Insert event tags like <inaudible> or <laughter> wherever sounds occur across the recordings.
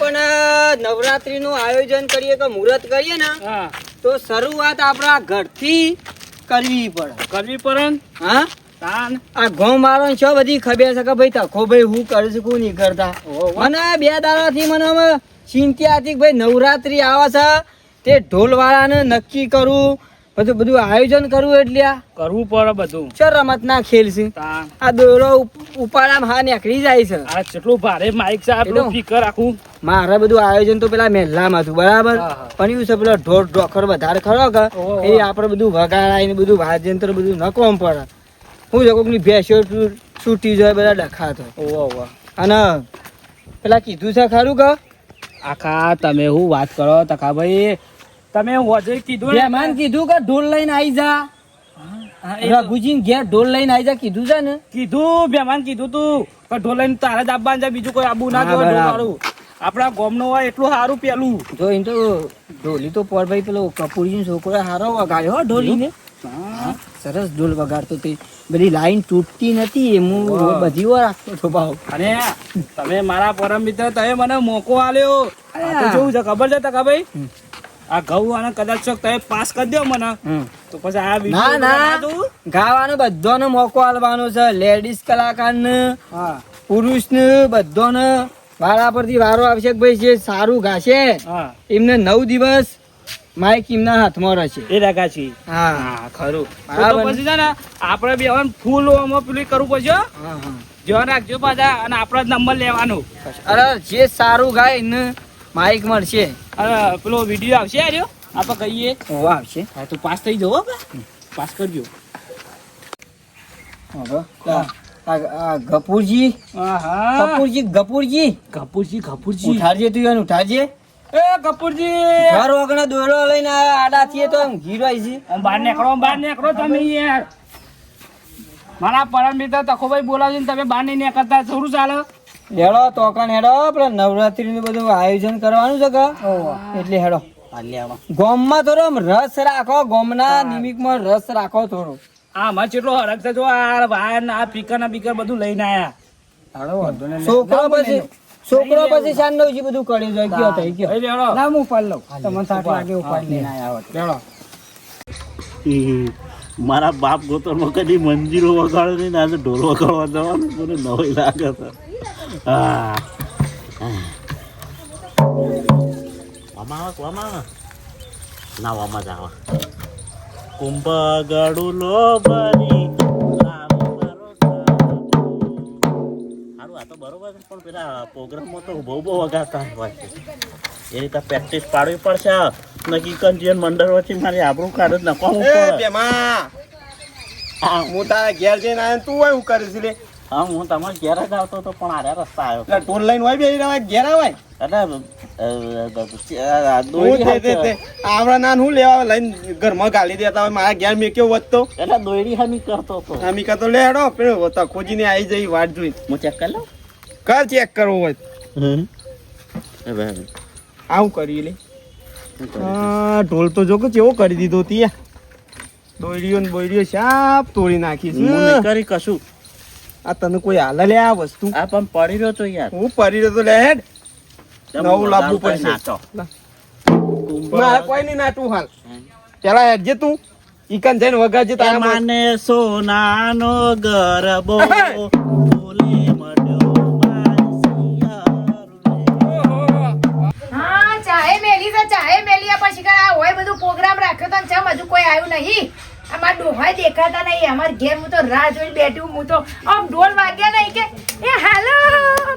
પણ નવરાત્રી નું આયોજન કરીએ કે મુહૂર્ત કરીએ ને તો શરૂઆત આપણા ઘરથી કરવી પડે. કરવી પડે હા? આ ઘઉં મારો છો બધી ખબર છે કે ભાઈ તખો ભાઈ હું કરું છું નહીં કરતા. મને બે દાડાથી મને ચિંતા હતી કે ભાઈ નવરાત્રી આવે છે તે ઢોલવાળાને નક્કી કરું બધું બધું આયોજન કરવું એટલે આ? કરવું પડે બધું. છે રમત ના ખેલ છે આ દોરો ઉપ- હા નીકળી જાય છે. આ કેટલું ભારે માઇક છે આપણું? સ્પીકર આખું મારે બધું આયોજન તો પેલા મહેલામાં હતું બરાબર. પણ એવું છે પેલો ઢોર ઢોકર વધારે ખરો કે? એ આપણે બધું વગાડાય ને બધું વાજયંત્ર બધું ન કોમ પડે. હું જો કોકની ભેંસો છૂટી જાય બધા ડખાતો ઓવા અને પેલા કીધું છે ખરું કે? આખા તમે હું વાત કરો તખા ભાઈ તમે હોજે કીધું મહેમાન કીધું કે ઢોલ લઈને આવી જા. રઘુજી ઘેર ઢોલ લઈને આવી જા કીધું છે ને? કીધું મહેમાન કીધું તું કે ઢોલાઈને તારે જ આવવાનું છે બીજું કોઈ આબુ ના જોવે. ઢોલારું આપણા ગોમનો હોય એટલું સારું પેલું. જો એમ તો ઢોલી તો ભાઈ પેલો કપૂરજી છોકરો હારો વગાડ્યો હો ઢોલીને. હા, સરસ ઢોલ વગાડતો તે. બધી લાઈન તૂટતી નથી એ હું બધી વાર રાખતો હતો ભાવ. અને તમે મારા પરમ મિત્ર તમે મને મોકો આલ્યો તો હા. છે ખબર છે તકા ભાઈ. આ ઘઉં અને કદાચ તમે પાસ કરી દો મને. તો પછી આ ના ના? ગાવાનો બધાનો મોકો આલવાનો છે. લેડીઝ કલાકારને હા. પુરુષને બધાને. વાળા પરથી વારો આવશે ભાઈ જે સારું ગાશે એમને નવ દિવસ માઇક એમના હાથમાં રહેશે. એ રાખા છે હા ખરું? પછી છે ને આપણે બી હવે ફૂલ પેલું કરવું પડશે. ધ્યાન રાખજો પાછા અને આપણો જ નંબર લેવાનો. અરે જે સારું ગાય એને માઇક મળશે. અરે પેલો વીડિયો આવશે આર્યો આપણે કહીએ. ઓ આવશે. હા તો પાસ થઈ જવો પાસ કરજો. આ ગપુરજી ગપુરજી કપૂરજી કપૂરજી ઉઠાડજે તું એને ઉઠાડજે. એ કપૂરજી ઘર વગર દોરો લઈને આડા થઈએ તો એમ છે બહાર નીકળો બહાર નીકળો તમે યાર. મારા પરમ મિત્ર તખોભાઈ બોલાવીને તમે બહાર નહીં નીકળતા થોડું ચાલે. હેડો તો કણ હેડો આપણે નવરાત્રી નું બધું આયોજન કરવાનું છે કે એટલે હેડો. ગોમમાં થોડો રસ રાખો ગોમના નિમિત્તમાં રસ રાખો થોડો. આ માં કેટલો હરક છે જો આ વાયર ને આ પીકર ના પીકર બધું લઈને આયા. છોકરો પછી છોકરો પછી શાનવજી બધું કરી જાય ગયો થઈ ગયો. ના હું ઉપાડ લઉં તમને સાત લાગે ઉપાડ. લઈને આયા હોત લેડો મારા બાપ ગોતરમાં કદી મંજીરો વગાડો નહીં આજે ઢોલ વગાડવા જવાનું મને નવાઈ લાગે છે હા વામાં આવે વામાં આવે ના વામાં જ આવે કુંભ ગળું લો બરી લાવો મારો સાધુ. સારું આ તો બરોબર પણ પેલા પ્રોગ્રામમાં તો બહુ બહુ વગાડતા હોય એ રીતે પ્રેક્ટિસ પાડવી પડશે નક્કી કંજીયન મંડળ વચ્ચે મારી આબરું કાઢ જ બેમાં હા તારા ઘેર જઈને આવ્યો તું હું કરીશ લે હા હું તમારે ઘેર જ આવતો હતો પણ આરે રસ્તા આવ્યો. એટલે ટોલ લાઈન હોય બે રહેવાય ઘેર આવાય એટલે. આવડા નાન હું લેવા લઈને ઘરમાં ગાલી દેતા હોય મારા ઘેર મેં કેવું વધતો? એટલે દોયડી હમી કરતો હતો. આમી કા તો લે હેડો પેલો ખોજીને આવી જઈ વાટ જોઈ હું ચેક કરી લઉં? કર ચેક કરવો હોય. આવું કરી લે. ઢોલ તો જો કે કેવો કરી દીધો તી દોયડીઓ ને બોયડીઓ સાપ તોડી નાખી હું કરી કશું. આ તને કોઈ હાલ લે આ વસ્તુ? આ પણ પડી રહ્યો તો યાર. હું પડી રહ્યો તો લે હેડ. નવું લાવવું પડશે. મારે કોઈ નહીં નાટું હાલ. પેલા હેડજે તું. ઈકન જઈને વગાડજે એ તારા માને સોનાનો ગરબો. બોલે મળ્યો હા ચાહે મેલી તો ચાહે મેલી આ પછી આ હોય બધું પ્રોગ્રામ રાખ્યો તો ચમ હજુ કોઈ આવ્યું નહીં. અમાર ડોહાય દેખાતા નહીં અમાર ઘેર હું તો રાહ જોઈને બેઠી હું તો આમ ઢોલ વાગ્યા નહીં કે એ હાલો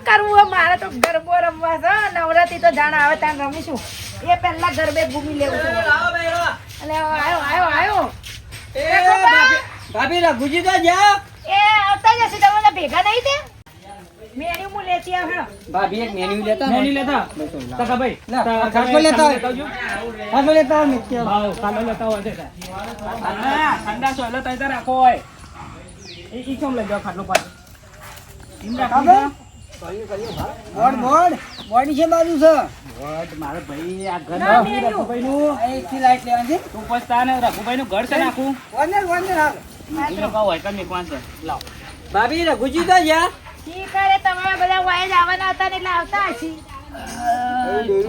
કરવું મારે તો ગરબો રમવા છે નવરાત્રી તો જાણ આવે ત્યાં રમીશું. એ પહેલા ગરબે ઘૂમી લેવું અને એટલે આવ્યો આવ્યો આવ્યો એ ગોપા, ભાભી રઘુજી તો જા એ આવતા જશે તમે બધા ભેગા નહીં તે મેન્યુ હું લેતી આવ. ભાભી એક મેન્યુ લેતા નહીં લેતા તકા ભાઈ ના, લેતા હોય. લેતા ને ત્યાં. ભાવ કાલો લેતા હોય છે. ઠંડા સોયલો તઈ તો રાખો હોય. ઈ કેમ લઈ જાઓ ખાટલો પાછો? એમ રાખો બોર્ડ બોર્ડ. બોર્ડ છે બાજુ છે. મારે ભાઈ આ ઘર ના, મેલ્યું. રઘુભાઈનું. અહીંથી લાઈટ લેવાની છે. તું પછતા ને રઘુભાઈનું ઘર છે નાખું. વંદર વંદર હાલ. ભાભી રઘુજી તો જા તમે બધા વાય આવવાના હતા ને એટલે આવતા હશી.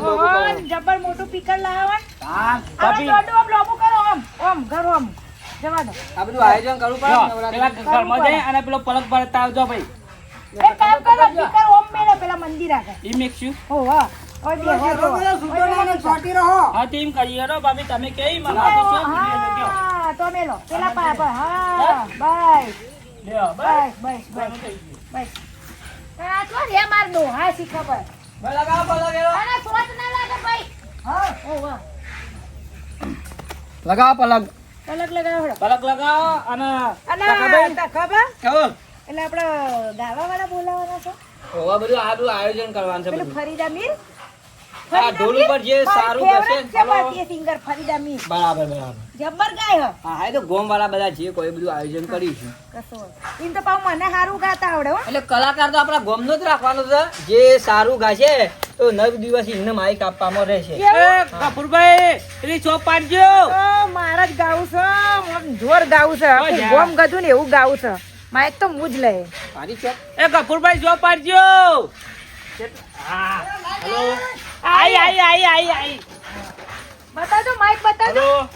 ઓહો, જબર મોટું પીકર લાવો હા, દોડું આમ લોબું કરો આમ આમ ઘર આમ. જવા દો. આ બધું આયોજન કરવું પડે જો, ને નવરાત્રી. પેલા ઘરમાં જઈ અને પેલો પલક ભરતા આવજો ભાઈ. એક કામ કરો પીકર ઓમ મેળો પેલા મંદિર આગળ. ઈ મેકશું ઓહો ઓય બેહો જો. ઓય બેહો. હા તેમ શું કયો? હા તો મેલો પેલા હા બાય. બાય. બાય બસ બસ બસ બસ આ તો રે માર દો હા શી ખબર? ભાઈ લગાવો, પલક સોચ ના લાગે ભાઈ. હા. ઓહો લગાવો પલક પલક લગાવો અને કેવો એટલે આપણે ગાવા વાળા બોલાવાના છે. હોવા બધું આ બધું આયોજન કરવાનું છે બધું. ફરીદા મીર? આ ઢોલ ઉપર જે સારું થશે ભારતીય સિંગર ફરીદા મીર. બરાબર બરાબર. જબ્બર ગાય હ. હા તો ગોમ વાળા બધા જે કોઈ બધું આયોજન કરીશું. કસો ઇન તો પાવ મને સારું ગાતા આવડે હો. એટલે કલાકાર તો આપણા ગોમનો જ રાખવાનો છે. જે સારું ગાશે તો નવ દિવસ એમને માઈક આપવામાં રહેશે. એ કપૂરભાઈ પેલી ચોપ પાડજો. મારા જ ગાવું છે. જોર ગાવું છે. ગોમ ગધું ને એવું ગાવું છે. માઈક તો મુજ લે મારી ચોપ એ કપૂરભાઈ ચોપ પાડજો. હા હેલો. આઈ આઈ આઈ આઈ આઈ. બતાવજો માઈક બતાવજો. હેલો.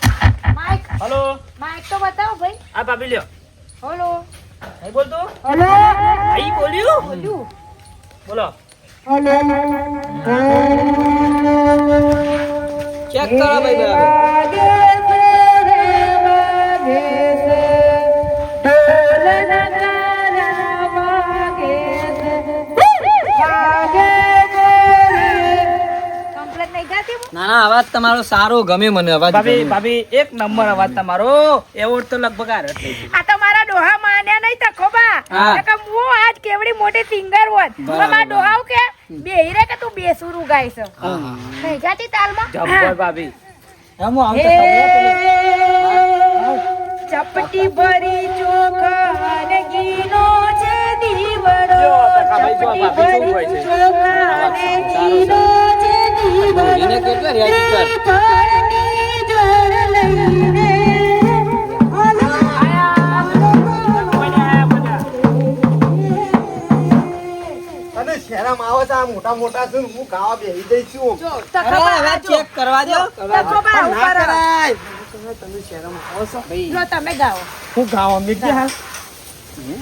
Mike hello. માઇક તો બતાવો ભાઈ. આ ભાભી લ્યો. હલો. નહીં બોલતો હલો. આઈ બોલ્યું? બોલ્યું. બોલો. ચેક કરો ભાઈ બરાબર. ગાતી ના ના અવાજ તમારો સારો ગમે મને અવાજ ભાભી ભાભી એક નંબર અવાજ તમારો. એવોર્ડ તો લગભગ આ રટ આ તો મારા ડોહા માન્યા નહીં તખોબા હા. કે હું આજ કેવડી મોટી સિંગર હોત. મારા ડોહાઓ કે બેહી રે કે તું બેસુરું ગાય છે. હા, હા. નહીં ગાતી તાલમાં. જબ્બર ભાભી. હું આવું તો ચપટી ભરી ચોખા ઘીનો છે દીવડો. ચપટી ભરી હોય છે. ચોખા ઘીનો છે દીવડો. કર શહેરામાં આવો છે આ મોટા મોટા છે ને હું ગાવા બેસી જઈશ છું. જો, અરે હવે ચેક કરવા દો. કરવા દો. તખોબા આવું ના કરાય. તમે શહેરામાં આવો છો? જો તમે ગાઓ. હું ગાવા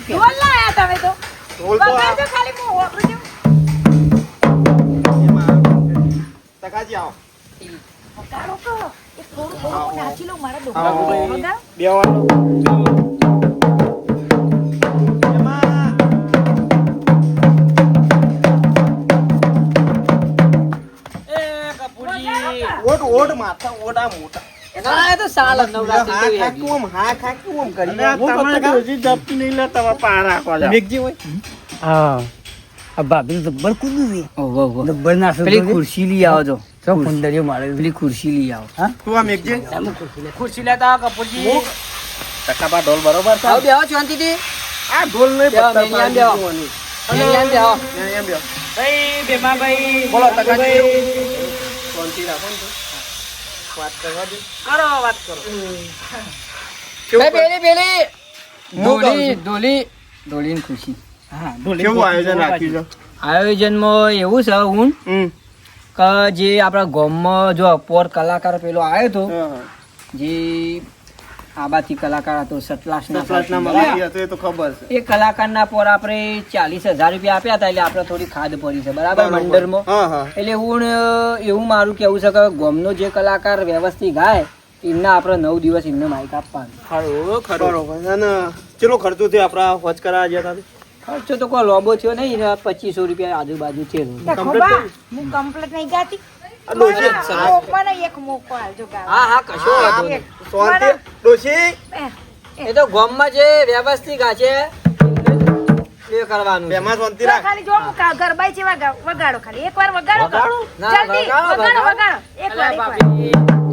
ઢોલ લાયા તમે તો. ઢોલ તો ખાલી હું વાપરું છું એમાં આવો. ઓટ ઓટ માથા ઓટ મોટા ના તો સાલ નવરાત્રી હા તો આમ હા ખાતું આમ કરી તમે હજી જપતી નહીં લે તમે પાર રાખવા જાઓ. મેઘજી હોય ઓહો, ઓહો. પેલી ખુરશી લઈ આવો જો પેલી ખુરશી લઈ આવો. તું આ મેઘજી ખુરશી લેતા આવો કપૂરજી. ટકાબા ઢોલ બરોબર છે. આવો બેહો શાંતિથી. આ ઢોલ નહીં પત્તા પાડી બેહો. મેનિયાન બેહો. મેનિયાન બેહો. ભાઈ ભીમાભાઈ બોલો ટકાજી. શાંતિ રાખો ને. વાત કરવા દે. કરો વાત કરો. ભાઈ, પેલી પેલી. ધોળી ધોળી ધોળીની ખુશી હા કેવું આયોજન રાખ્યું છે? આયોજનમાં એવું છે હું હમ. કે જે આપણા ગામમાં જો પોર કલાકાર પેલો આવ્યો હતો. જે આબાથી કલાકાર હતો સતલાસના તો ખબર છે. એ કલાકારના પોર આપણે ચાલીસ હજાર રૂપિયા આપ્યા હતા એટલે આપણે થોડી ખાદ પડી છે બરાબર મંડળમાં. એટલે હું એવું મારું કેવું છે કે ગામનો જે કલાકાર વ્યવસ્થિત ગાય એમને આપણે નવ દિવસ એમને માઇક આપવાનું. ખરું ખરું. અને ચેલો ખર્ચો થયો આપણા હોજ કરા ગયા હતા ખર્ચો તો કોઈ લોબો થયો નહીં ને પચીસો રૂપિયા આજુબાજુ છે હું કમ્પ્લેટ નહીં એક ડોશી? એ, એ. તો ગામમાં જે વ્યવસ્થિત ગા છે એ કરવાનું. બેમાં શાંતિ રાખ. ખાલી જો ગરબાઈ છે વગા- વગાડો ખાલી. એકવાર વગાડો જલ્દી વગાડો, વગાડો વગાડો. વગાડો. એકવાર એકવાર.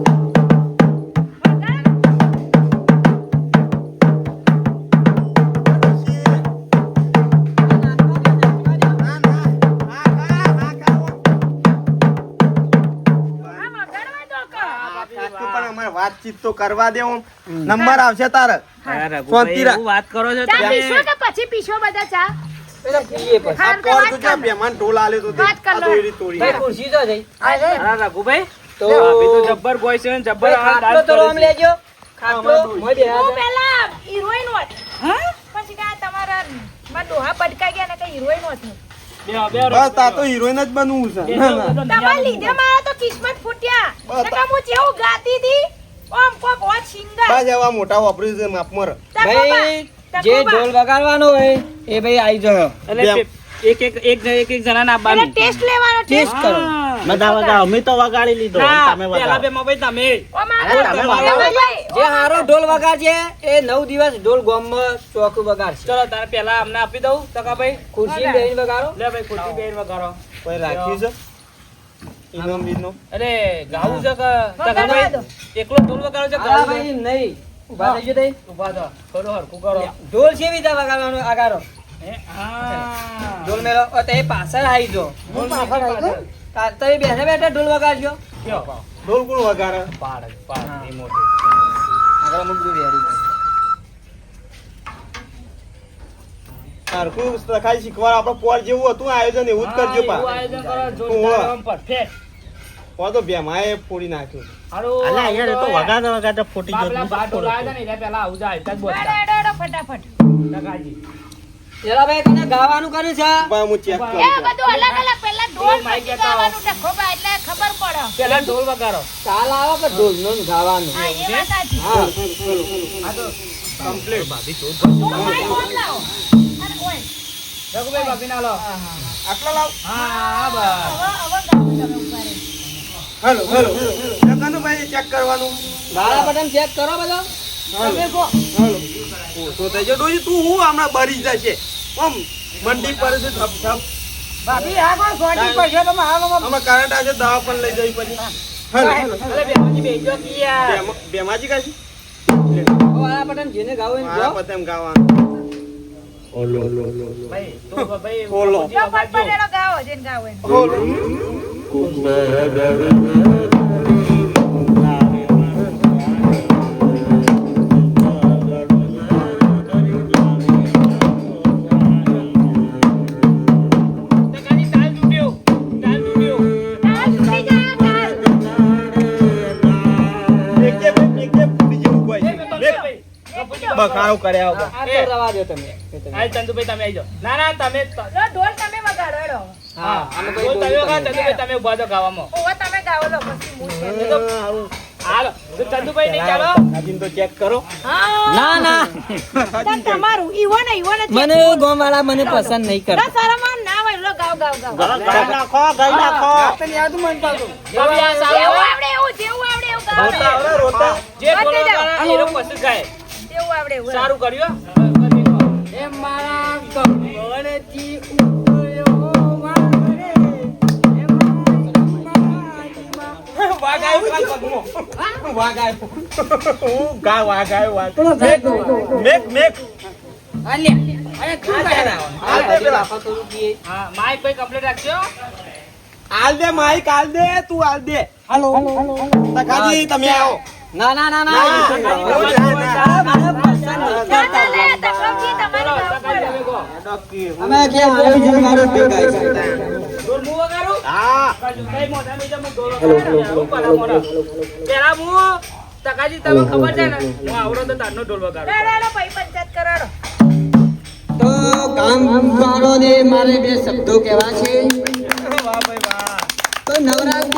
વાતચીત તો કરવા દે હું. નંબર આવશે તારે. શાંતિ રાખ. વાત કરો છો ચા પીશો કે પછી પીશો બધા ચા? તો હિરોઈન બસ તા તો જ બનવું છે. તમારા નિહાળ લીધે મારા તો કિસ્મત ફૂટ્યા. હું જેવું ગાતી હતી કોક સિંગર એવા મોટા વાપરી છે માપમાં ર. ભાઈ જે ઢોલ વગાડવાનો હોય એ ભાઈ આવી એટલે એક એક એક એક એક જણા ના આપવાનું ટેસ્ટ લેવાનો ટેસ્ટ ટેસ્ટ કરો. બધા વગાડો. અમે તો વગાડી લીધો તમે પહેલા વગાડો. બેમાં ભાઈ તમે. ઓ મારો તમે. ભાઈ, જે હારો ઢોલ વગાડશે એ નવ દિવસ ઢોલ ગોમમાં ચોક વગાડશે. ચલો તારે પેલા અમને આપી દઉં ટકાભાઈ. ખુરશી બેહીને વગાડો. લે ભાઈ ખુરશી બેહીને વગાડો. કોઈ રાખ્યું છે? ઇનામ બીનામ? અરે ગાવું છે કે? વગાડવા એકલો ઢોલ વગાડો છે ગાવું ભાઈ નહીં. ઊભા થઈ તઈ. ઊભા થો. થોડું હરખું કરો ઢોલ કેવી રીતે વગાડવાનો આગારો ઢોલ મેલો તે પાછળ આવી જો પાછળ. તમે બેઠા બેઠા ઢોલ વગાડજો. ઢોલ કોણ વગાડે? પાડ પાડ એ મોટી. આગળ શીખવાડ. આપડે પોર જેવું હતું આયોજન એવું જ કરજો પા. આયોજન કરો જોરદાર આમ perfect. તો બેમાએ ફોડી નાખ્યું. અલા યાર એ તો વગાડે વગાડે ફૂટી ગયો બાપલા બાર ઢોલ ને એટલે પહેલા આવું જાય એટલા બોલતા. હેડો, હેડો, ફટાફટ. ટકાજી. ચલા ભાઈ તને ગાવાનું કર્યું છે? પણ હું ચેક એ બધું અલગ અલગ. પહેલા ઢોલ પછી લેતા આવો. ગાવાનું એટલે ખબર પડે. પહેલા ઢોલ વગાડો. ચાલ આવે કે ઢોલનું ગાવાનું. હા એ વાત સાચી. હા. આ તો કમ્પ્લીટ તું આટલા લાવ. હા બસ. Hello hello. ચેક કરવાનું. બટન ચેક કરો બધો. તમે હેલો. થઈ તું હું હમણાં બરી જશે? મંડી પર છે ધપ ધપ ભાભી આ કોણ સોટી તમે લોકો અમે કરંટ આજે દવા પણ લઈ જવી પછી હેલો. હેલો બેમાજી કાશી ગાળા બટન જેને ગાવ એને. પતંગ ગાવાનું ભાઈ, તો ભાઈ, ઓલો. ગાવો જેને ગાવો એને. ભાઈ, બાપુજી બખાડો કર્યા વગર. આ તો રવા દો તમે. હા, ચંદુભાઈ તમે આવી જાઓ. ના ના તમે ઢોલ તમે વગાડો એડો હા કોઈ તમે વગાડો, ચંદુભાઈ તમે ઊભા દો ગાવામાં. ઓવે તમે ગાવો લો પછી હું. હાલો તો ચંદુભાઈ નહીં ચાલો? નાજીન તો ચેક કરો. ના ના. તમારું ઈવો ને ઈવો ને મને ગોમવાળા મને પસંદ નહીં ના કરતા શરમ ના હોય લો ગાવ ગાવ ગાવ ગાવ નાખો ગાઈ નાખો. તને યાદ મન પાડો. જેવું આવડે એવું જેવું આવડે એવું ગાવ રોતા રોતા. જે બોલો એ લોકો પસંદ ગાય જેવું આવડે સારું કર્યું એ મારા મારા <laughs> પગમાં. <laughs> હું? ગા વાઘ આવ્યો વાઘ. મેક મેક અલ્યા, અરે તું ક્યાં હાલ દે પેલા. બાપા થોડું હા માઇક ભાઈ કમ્પ્લીટ રાખજો. હાલ દે માઈક હાલ દે તું હાલ દે. તકાજી તમે આવો. ના ના ના ના. ના, ના, ના, ના, ના, ના, ના ના વાળા. અમે વાળું છે. વગાડું? હા કઈ મોઢા. પેલા તમને ખબર છે ને હું તો તારનો ઢોલ વગાડું હેડો હેડો ભાઈ પંચાયત કરાડો તો ગામવાળોને મારે બે શબ્દો કહેવા છે વાહ ભાઈ વાહ તો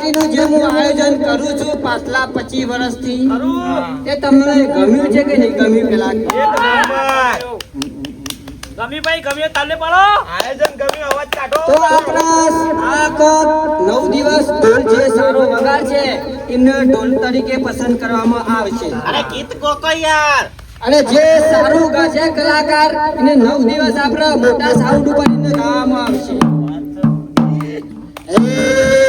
નવરાત્રીનું જે હું આયોજન કરું છું પાછલા પચીસ વર્ષથી એ તમને ગમ્યું છે કે નહીં ગમ્યું પેલા? ગમી ભાઈ ગમ્યો તાલે પાડો. આયોજન ગમ્યું અવાજ કાઢો. તો આપણા આ નવ દિવસ ઢોલ જે સારો વગાર છે એમને ઢોલ તરીકે પસંદ કરવામાં આવશે. અરે ગીત યાર. અને જે સારું ગાશે કલાકાર એને નવ દિવસ આપણા મોટા સાઉન્ડ ઉપર એને ગાવામાં આવશે. એ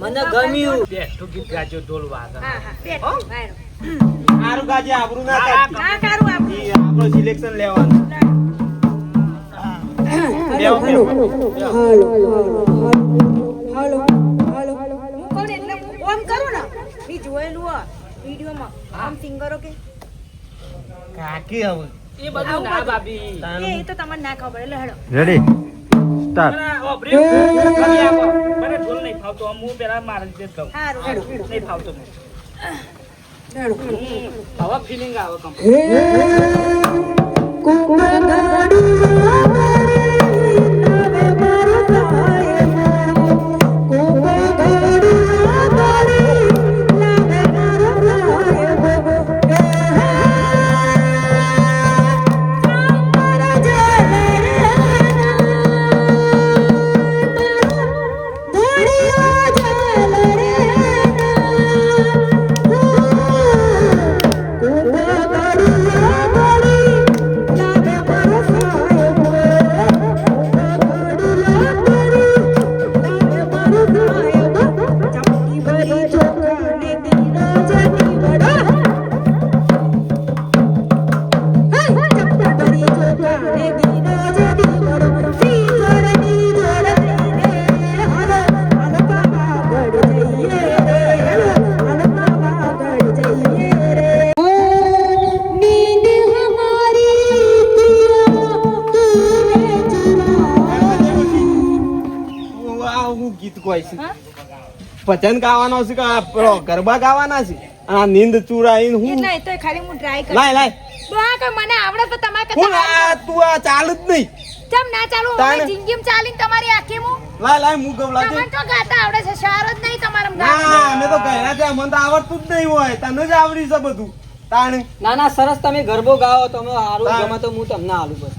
મને ગમ્યું. બેઠું ગીત ગાજો ઢોલ વાગે. હા હા પેટ વાયરો. આબરૂ ના ના કારું આબરૂ. આપણો સિલેક્શન લેવાનું. બેહો, બેહો. હું કહું એટલે ઓમ કરું ને મેં જોયેલું હો વિડીયોમાં. આમ સિંગરો કે? કાકી હવે. એ બધું ના એ તો તમને ના ખબર એટલે હેડો. રેડી સ્ટાર્ટ ઓ, બ્રેક. મને ઢોલ નહીં ફાવતો આમ હું પેલા મારા જ ગાઉં. સારું હેડો. નહીં ફાવતો મને. હમ, હવે ફિલિંગ આવે complete. ભજન ગાવાનો છે કે પેલો ગરબા ગાવાના છે? આ નીંદ ચુરાઈ હું? ના તો ખાલી હું ટ્રાય કરું લાય લાય. દોહા કે મને આવડે તો તમારે હું આ તું આ ચાલુ જ નહીં. ચમ ના ચાલુ. હવે જિંદગીમાં ચાલીને તમારી આખી હું? લાય લાય હું ગવલા તમને તો ગાતા આવડે છે શાર જ નહીં તમારા ના અમે તો કહેલા છે મને તો આવડતું જ નહીં હોય. તને જ આવડી છે બધું. તાણ ના ના સરસ તમે ગરબો ગાઓ તમે સારું તાણ. ગમે તો હું તમને આલું બસ.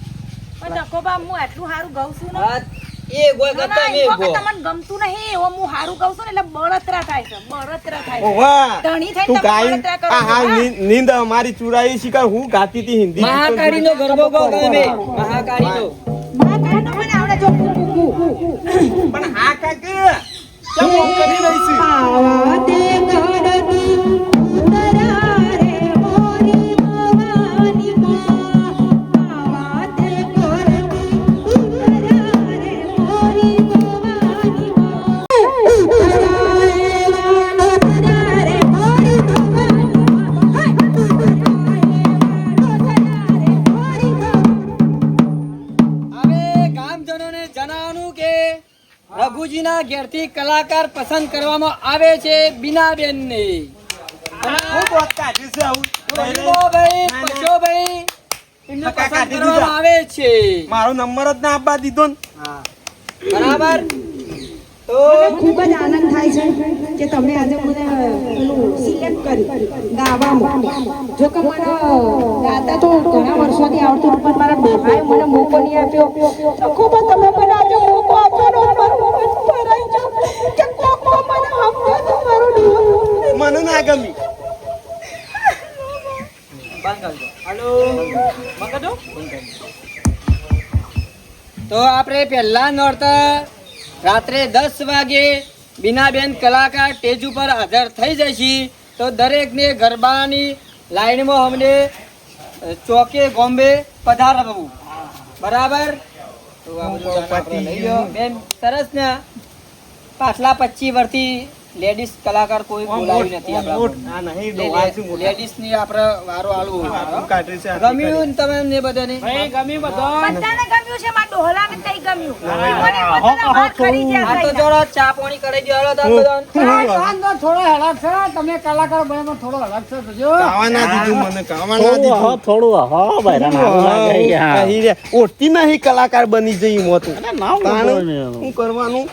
પણ બા હું આટલું સારું ગાઉં છું ને? એ ગોય કરતા ના, મેં એ વખત ગો. તમને ગમતું નહીં. એવો હું સારું કહું છું ને એટલે બળતરા થાય છે બળતરા થાય ઓવા ધણી થઈને તમે બળતરા કરો હા હા? નીંદ મારી ચુરાઈ શિકાર હું ગાતી હતી હિન્દી મહાકાળી નો ગરબો ગો મહાકાળી નો ના, ના, મને આવડે જો. પણ હા કાકા ચમ કરી રહી છે. કલાકાર પસંદ કરવામાં આવે છે બીનાબેન ને હું બોત કાઢી છે આવું છે. મારો નંબર જ ના આપવા દીધો ને. હા. બરાબર? તો ખૂબ જ આનંદ થાય છે કે તમે આજે મને સિલેક્ટ કરી ગાવામાં. જો કે મને ગાતા તો ઘણા વર્ષોથી આવડતું હતું, પણ મારા ડોહાએ મને મોકો નહીં આપ્યો તો ખૂબ જ તમે મને આજે મોકો આપ્યો ને મારું મન ભરાઈ ગયું કે કોકો મને આપ્યો તો મારો ડોહો મને ના ગમી બંધ કરજો હાલો બંધ કરજો તો આપણે પહેલા નોરતા રાત્રે દસ વાગે બીનાબેન કલાકાર સ્ટેજ ઉપર હાજર થઈ જશે તો દરેકને ગરબાની લાઈનમાં અમને ચોકે ગોમ્બે પધારવું. બરાબર. બેન સરસ ને પાછલા પચીસ વર્ષથી લેડીઝ કલાકાર કોઈ બોલાવી નથી આપણા છે. લેડીઝની આપણે વારો છે આટલું ગમ્યું તમે ને બધાને? ગમ્યું ગમ્યું છે તઈ ગમ્યું. આ તો થઈને. ચા પાણી કરી દો હાલો તાર બધાને. કાવા ના દીધું મને કાવા ના થોડું દીધું. હો થોડું હો બૈરા. કહી રહ્યા, ઓળખતી નહીં કલાકાર બની જઈ મોતું. નામ શું કરવાનું?